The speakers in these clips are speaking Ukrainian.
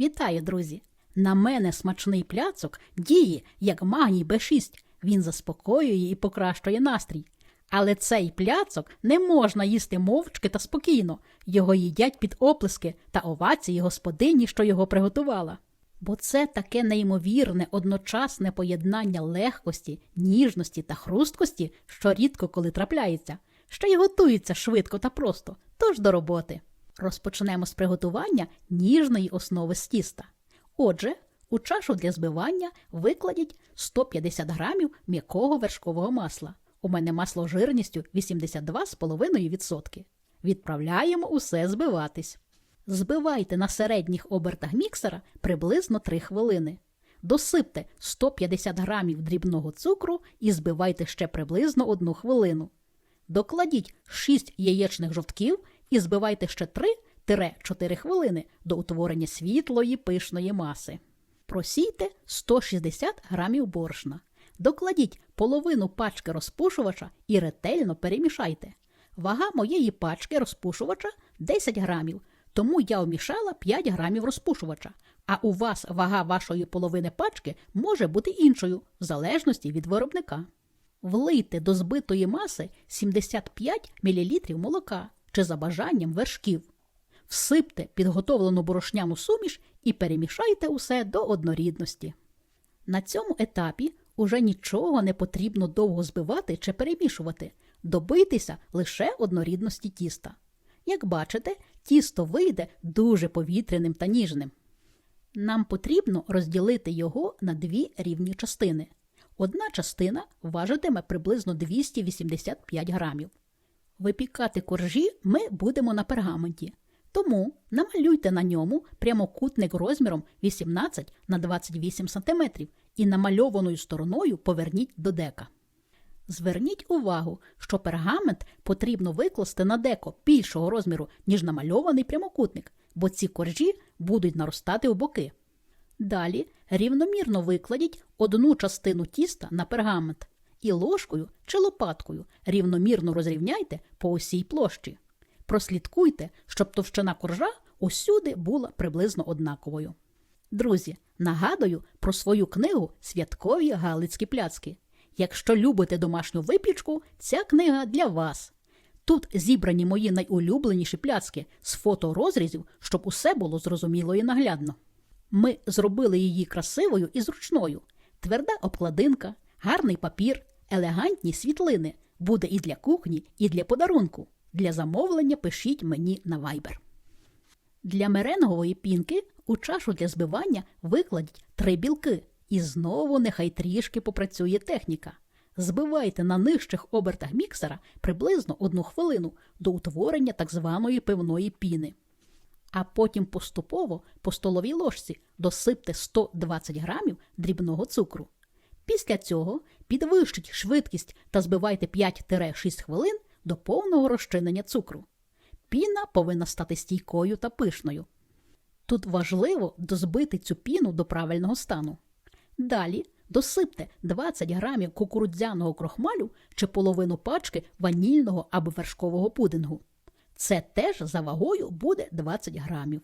Вітаю, друзі! На мене смачний пляцок діє, як магній Б6. Він заспокоює і покращує настрій. Але цей пляцок не можна їсти мовчки та спокійно. Його їдять під оплески та овації господині, що його приготувала. Бо це таке неймовірне, одночасне поєднання легкості, ніжності та хрусткості, що рідко коли трапляється, ще й готується швидко та просто, тож до роботи. Розпочнемо з приготування ніжної основи з тіста. Отже, у чашу для збивання викладіть 150 грамів м'якого вершкового масла. У мене масло жирністю 82,5%. Відправляємо усе збиватись. Збивайте на середніх обертах міксера приблизно 3 хвилини. Досипте 150 грамів дрібного цукру і збивайте ще приблизно 1 хвилину. Докладіть 6 яєчних жовтків і збивайте ще 3-4 хвилини до утворення світлої пишної маси. Просійте 160 грамів борошна. Докладіть половину пачки розпушувача і ретельно перемішайте. Вага моєї пачки розпушувача 10 грамів, тому я вмішала 5 грамів розпушувача. А у вас вага вашої половини пачки може бути іншою, в залежності від виробника. Влийте до збитої маси 75 мл молока чи за бажанням вершків. Всипте підготовлену борошняну суміш і перемішайте усе до однорідності. На цьому етапі уже нічого не потрібно довго збивати чи перемішувати, добитися лише однорідності тіста. Як бачите, тісто вийде дуже повітряним та ніжним. Нам потрібно розділити його на дві рівні частини. Одна частина важитиме приблизно 285 грамів. Випікати коржі ми будемо на пергаменті, тому намалюйте на ньому прямокутник розміром 18 на 28 см і намальованою стороною поверніть до дека. Зверніть увагу, що пергамент потрібно викласти на деко більшого розміру, ніж намальований прямокутник, бо ці коржі будуть наростати у боки. Далі рівномірно викладіть одну частину тіста на пергамент і ложкою чи лопаткою рівномірно розрівняйте по усій площі. Прослідкуйте, щоб товщина коржа усюди була приблизно однаковою. Друзі, нагадую про свою книгу Святкові Галицькі пляцки. Якщо любите домашню випічку, ця книга для вас. Тут зібрані мої найулюбленіші пляцки з фото розрізів, щоб усе було зрозуміло і наглядно. Ми зробили її красивою і зручною. Тверда обкладинка, гарний папір, елегантні світлини. Буде і для кухні, і для подарунку. Для замовлення пишіть мені на Viber. Для меренгової пінки у чашу для збивання викладіть три білки. І знову нехай трішки попрацює техніка. Збивайте на нижчих обертах міксера приблизно одну хвилину до утворення так званої пивної піни. А потім поступово по столовій ложці досипте 120 грамів дрібного цукру. Після цього підвищіть швидкість та збивайте 5-6 хвилин до повного розчинення цукру. Піна повинна стати стійкою та пишною. Тут важливо дозбити цю піну до правильного стану. Далі досипте 20 грамів кукурудзяного крохмалю чи половину пачки ванільного або вершкового пудингу. Це теж за вагою буде 20 грамів.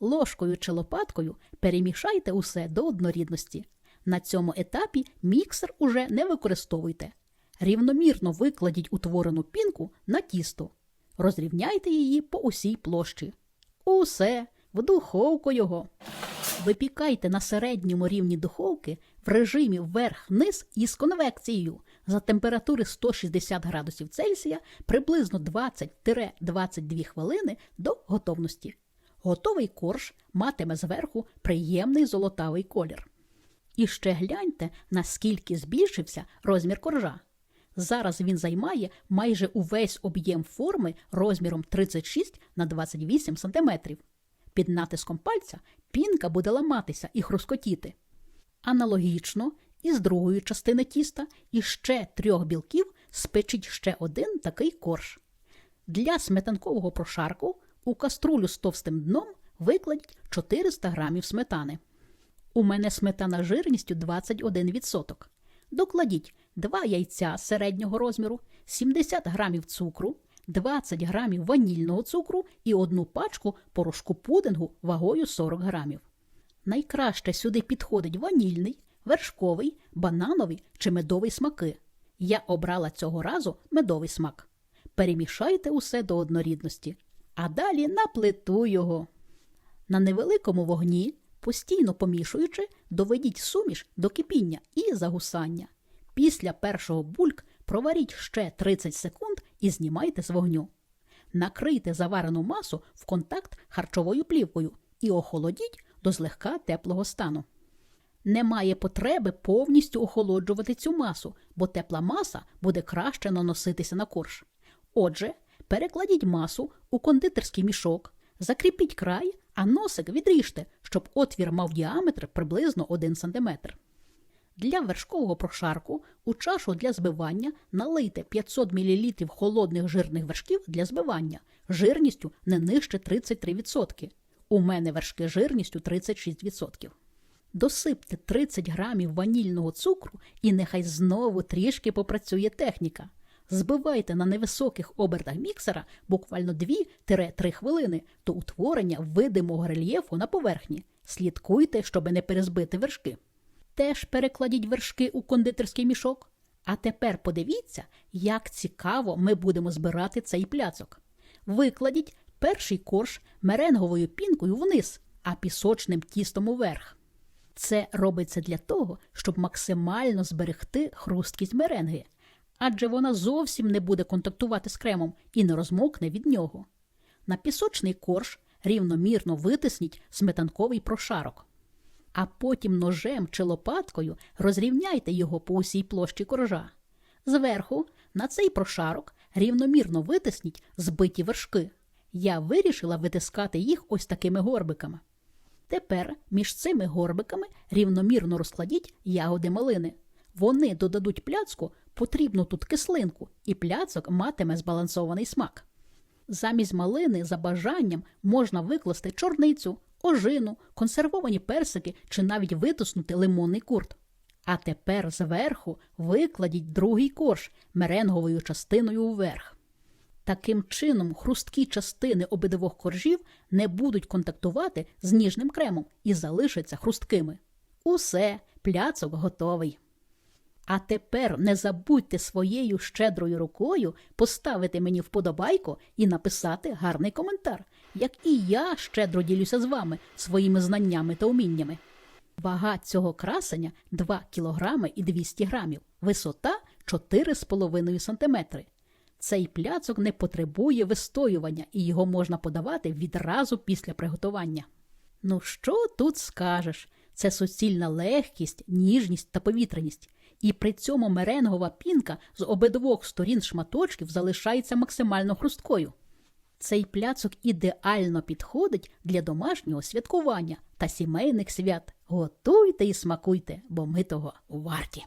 Ложкою чи лопаткою перемішайте усе до однорідності. На цьому етапі міксер уже не використовуйте. Рівномірно викладіть утворену пінку на тісто. Розрівняйте її по усій площі. Усе, в духовку його. Випікайте на середньому рівні духовки в режимі вверх-низ із конвекцією за температури 160 градусів Цельсія приблизно 20-22 хвилини до готовності. Готовий корж матиме зверху приємний золотавий колір. І ще гляньте, наскільки збільшився розмір коржа. Зараз він займає майже увесь об'єм форми розміром 36 на 28 см. Під натиском пальця пінка буде ламатися і хрускотіти. Аналогічно із другої частини тіста і ще трьох білків спечіть ще один такий корж. Для сметанкового прошарку у каструлю з товстим дном викладіть 400 грамів сметани. У мене сметана жирністю 21%. Докладіть 2 яйця середнього розміру, 70 грамів цукру, 20 грамів ванільного цукру і одну пачку порошку пудингу вагою 40 грамів. Найкраще сюди підходить ванільний, вершковий, банановий чи медовий смаки. Я обрала цього разу медовий смак. Перемішайте усе до однорідності, а далі на плиту його. На невеликому вогні, постійно помішуючи, доведіть суміш до кипіння і загусання. Після першого бульк проваріть ще 30 секунд і знімайте з вогню. Накрийте заварену масу в контакт харчовою плівкою і охолодіть до злегка теплого стану. Немає потреби повністю охолоджувати цю масу, бо тепла маса буде краще наноситися на корж. Отже, перекладіть масу у кондитерський мішок, закріпіть край, а носик відріжте, щоб отвір мав діаметр приблизно 1 см. Для вершкового прошарку у чашу для збивання налийте 500 мл холодних жирних вершків для збивання жирністю не нижче 33%. У мене вершки жирністю 36%. Досипте 30 грамів ванільного цукру і нехай знову трішки попрацює техніка. Збивайте на невисоких обертах міксера буквально 2-3 хвилини до утворення видимого рельєфу на поверхні. Слідкуйте, щоб не перезбити вершки. Теж перекладіть вершки у кондитерський мішок. А тепер подивіться, як цікаво ми будемо збирати цей пляцок. Викладіть перший корж меренговою пінкою вниз, а пісочним тістом уверх. Це робиться для того, щоб максимально зберегти хрусткість меренги, адже вона зовсім не буде контактувати з кремом і не розмокне від нього. На пісочний корж рівномірно витисніть сметанковий прошарок, а потім ножем чи лопаткою розрівняйте його по усій площі коржа. Зверху на цей прошарок рівномірно витисніть збиті вершки. Я вирішила витискати їх ось такими горбиками. Тепер між цими горбиками рівномірно розкладіть ягоди малини. Вони додадуть пляцку потрібну тут кислинку, і пляцок матиме збалансований смак. Замість малини за бажанням можна викласти чорницю, ожину, консервовані персики чи навіть витиснути лимонний курт. А тепер зверху викладіть другий корж меренговою частиною вверх. Таким чином, хрусткі частини обидвох коржів не будуть контактувати з ніжним кремом і залишаться хрусткими. Усе, пляцок готовий. А тепер не забудьте своєю щедрою рукою поставити мені вподобайку і написати гарний коментар, як і я щедро ділюся з вами своїми знаннями та уміннями. Вага цього красення 2 кг і 200 грамів, висота 4,5 см. Цей пляцок не потребує вистоювання і його можна подавати відразу після приготування. Ну що тут скажеш? Це суцільна легкість, ніжність та повітряність. І при цьому меренгова пінка з обидвох сторін шматочків залишається максимально хрусткою. Цей пляцок ідеально підходить для домашнього святкування та сімейних свят. Готуйте і смакуйте, бо ми того варті.